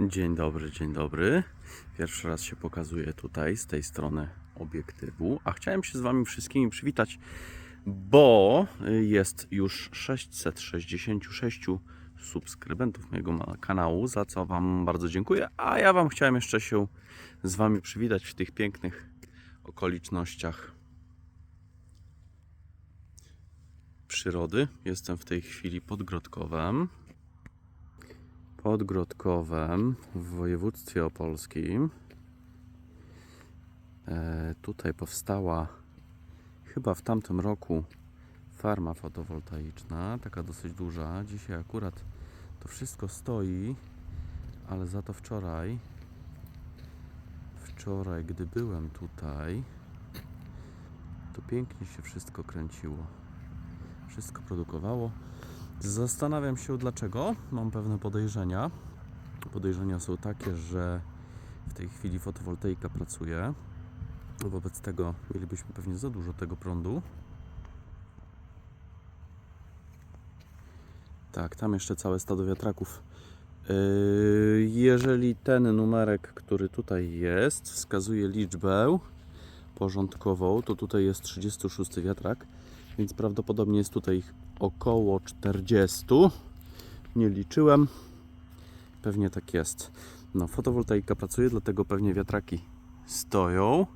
Dzień dobry, dzień dobry. Pierwszy raz się pokazuję tutaj z tej strony obiektywu, a chciałem się z Wami wszystkimi przywitać, bo jest już 666 subskrybentów mojego kanału, za co Wam bardzo dziękuję. A ja Wam chciałem jeszcze się z Wami przywitać w tych pięknych okolicznościach przyrody. Jestem w tej chwili pod Grodkowem pod Grodkowem w województwie opolskim. E, tutaj powstała chyba w tamtym roku farma fotowoltaiczna, taka dosyć duża. Dzisiaj akurat to wszystko stoi, ale za to wczoraj, wczoraj, gdy byłem tutaj, to pięknie się wszystko kręciło. Wszystko produkowało. Zastanawiam się dlaczego. Mam pewne podejrzenia. Podejrzenia są takie, że w tej chwili fotowoltaika pracuje. Wobec tego mielibyśmy pewnie za dużo tego prądu. Tak, tam jeszcze całe stado wiatraków. Yy, Jeżeli ten numerek, który tutaj jest, wskazuje liczbę porządkową, to tutaj jest 36 wiatrak, więc prawdopodobnie jest tutaj około 40. Nie liczyłem. Pewnie tak jest. No, fotowoltaika pracuje, dlatego pewnie wiatraki stoją.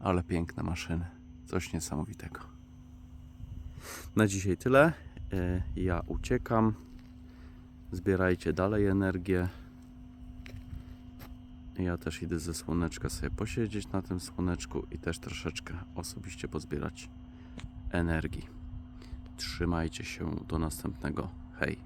Ale piękne maszyny. Coś niesamowitego. Na dzisiaj tyle. E, Ja uciekam. Zbierajcie dalej energię. Ja też idę ze słoneczka sobie posiedzieć na tym słoneczku i też troszeczkę osobiście pozbierać energii. Trzymajcie się do następnego. Hej.